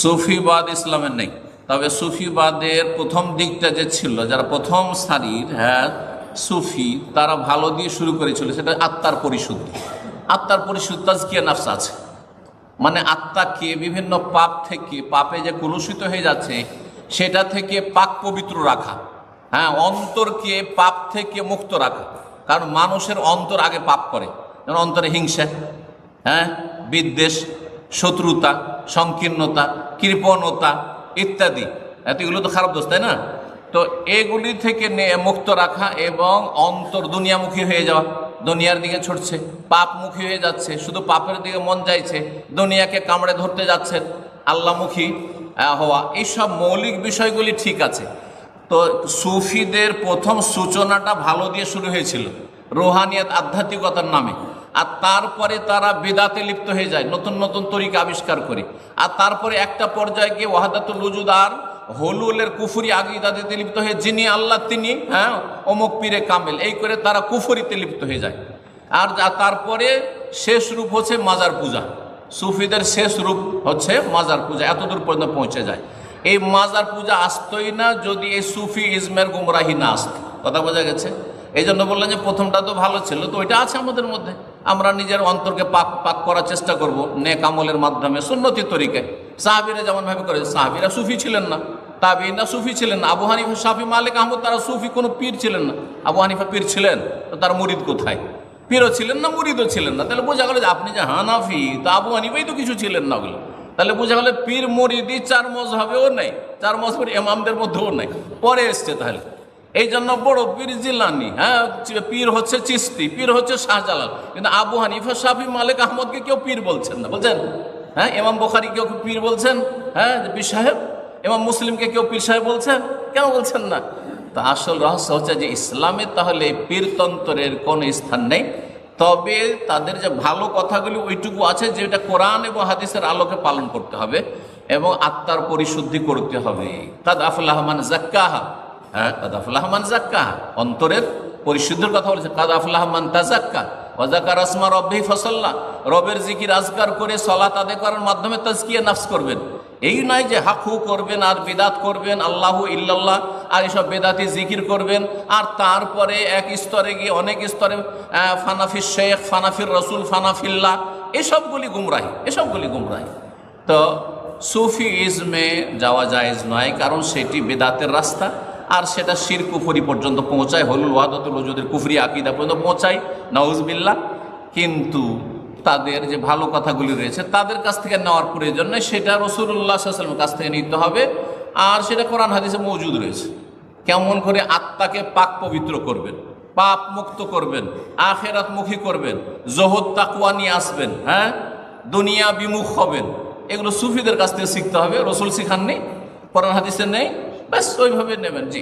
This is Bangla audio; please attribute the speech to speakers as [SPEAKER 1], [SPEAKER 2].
[SPEAKER 1] সুফিবাদ ইসলামের নেই। তবে সুফিবাদের প্রথম দিকটা যে ছিল, যারা প্রথম সারির হ্যাঁ সুফি, তারা ভালো দিয়ে শুরু করেছিল, সেটা আত্মার পরিশুদ্ধি। আত্মার পরিশুদ্ধ তাজকিয়া নাফস আছে। মানে আত্মাকে বিভিন্ন পাপ থেকে, পাপে যে কলুষিত হয়ে যাচ্ছে, সেটা থেকে পাক পবিত্র রাখা। হ্যাঁ অন্তরকে পাপ থেকে মুক্ত রাখা। কারণ মানুষের অন্তর আগে পাপ করে। যেমন অন্তরে হিংসা হ্যাঁ বিদ্বেষ শত্রুতা, সংকীর্ণতা, কৃপণতা ইত্যাদি। এগুলো তো খারাপ দোষ, তাই না? তো এগুলি থেকে মুক্ত রাখা এবং অন্তর দুনিয়ামুখী হয়ে যাওয়া। দুনিয়ার দিকে ছুটছে, পাপমুখী হয়ে যাচ্ছে, শুধু পাপের দিকে মন যাইছে, দুনিয়াকে কামড়ে ধরতে যাচ্ছেন, আল্লামুখী হওয়া। এইসব মৌলিক বিষয়গুলি ঠিক আছে। তো সুফিদের প্রথম সূচনাটা ভালো দিয়ে শুরু হয়েছিল, রোহানিয়াত আধ্যাত্মিকতার নামে। আর তারপরে তারা বেদাতে লিপ্ত হয়ে যায়, নতুন নতুন তরিকা আবিষ্কার করে। আর তারপরে একটা পর্যায়ে গিয়ে ওয়াহাদাতুল রুজুদ আর হলুলের কুফুরি আগে আগিদাদিতে লিপ্ত হয়ে, যিনি আল্লাহ, তিনি হ্যাঁ অমুক পীরে কামেল, এই করে তারা কুফুরিতে লিপ্ত হয়ে যায়। আর তারপরে শেষ রূপ হচ্ছে মাজার পূজা। সুফিদের শেষ রূপ হচ্ছে মাজার পূজা এতদূর পর্যন্ত পৌঁছে যায়। এই মাজার পূজা আসতই না যদি এই সুফি ইজমের গুমরাহি না আসত। কথা বোঝা গেছে? এই জন্য বললেন যে প্রথমটা তো ভালো ছিল, তো ওইটা আছে আমাদের মধ্যে। আমরা নিজের অন্তরকে পাক পাক করার চেষ্টা করব, নেক আমলের মাধ্যমে, সুন্নতি তরিকায়। সাহাবিরা যেমন ভাবে করে, সাহাবিরা সুফি ছিলেন না তাবিনা সুফি ছিলেন না, আবু হানিফা, শাফি, মালিক, আহমদ, তারা সুফি, কোনো পীর ছিলেন না। আবু হানিফা পীর ছিলেন, তো তার মুরিদ কোথায়? পীরও ছিলেন না, মুরিদও ছিলেন না। তাহলে বোঝা গেল যে আপনি যে হানাফি, তো আবু হানিফাই তো কিছু ছিলেন না ওগুলো। তাহলে বোঝা গেল পীর, মুরিদি, চার মজহাবেও নেই, চার মজহাবের এমামদের মধ্যেও নেই। পরে এসছে তাহলে। এই জন্য বড় পীর জিলানি হ্যাঁ পীর হচ্ছে চিস্তি পীর হচ্ছে শাহজালাল। কিন্তু আবু হানিফা, শাফি, মালিক, আহমদকে কেউ পীর বলছেন না বলছেন হ্যাঁ ইমাম বোখারি কেউ পীর বলছেন? হ্যাঁ পীর সাহেব, ইমাম মুসলিমকে কেউ পীর সাহেব বলছেন? কেন বলছেন না? তা আসল রহস্য হচ্ছে যে ইসলামে তাহলে পীরতন্ত্রের কোনো স্থান নেই। তবে তাদের যে ভালো কথাগুলি ওইটুকু আছে, যেটা কোরআন এবং হাদিসের আলোকে পালন করতে হবে এবং আত্মার পরিশুদ্ধি করতে হবে। কাদ আফুল্লাহমান জাক্কাহা হ্যাঁ কাদ আফুল্লাহমান অন্তরের পরিশুদ্ধির কথা বলেছে কাদ আফুল্লাহমান তাজাক্কা ওয়াজাকার আসমা রব্বি ফসল্লা। রবের জিকির আজকার করে সলাত আদায় করার মাধ্যমে তাজকিয়া নাফস করবেন। এই নয় যে হাকু করবেন আর বেদাত করবেন, আল্লাহ ইল্লাল্লাহ, আর এসব বেদাতি জিকির করবেন। আর তারপরে এক স্তরে গিয়ে অনেক স্তরে ফানাফির শেখ, ফানাফির রসুল ফানাফিল্লা এসবগুলি গুমরাহি এসবগুলি গুমরাহি। তো সুফি ইজমে যাওয়া জায়েজ নয়, কারণ সেটি বেদাতের রাস্তা। আর সেটা শির কুফরি পর্যন্ত পৌঁছায়। হলুল ওয়াদতুল ওজুদের কুফরি আকিদা পর্যন্ত পৌঁছায়। নওয়াজবিল্লা কিন্তু তাদের যে ভালো কথাগুলি রয়েছে, তাদের কাছ থেকে নেওয়ার প্রয়োজন নেই। সেটা রসুল্লাহ সাল্লামের কাছ থেকে নিতে হবে। আর সেটা কোরআন হাদিসে মজুদ রয়েছে। কেমন করে আত্মাকে পাক পবিত্র করবেন, পাপ মুক্ত করবেন, আখেরাত মুখী করবেন, জহদ তাকুয়া নিয়ে আসবেন হ্যাঁ? দুনিয়া বিমুখ হবেন। এগুলো সুফিদের কাছ থেকে শিখতে হবে। রসুল শিখাননি, কোরআন হাদিসে নেই। ব্যাস ওইভাবে নেবেন জি।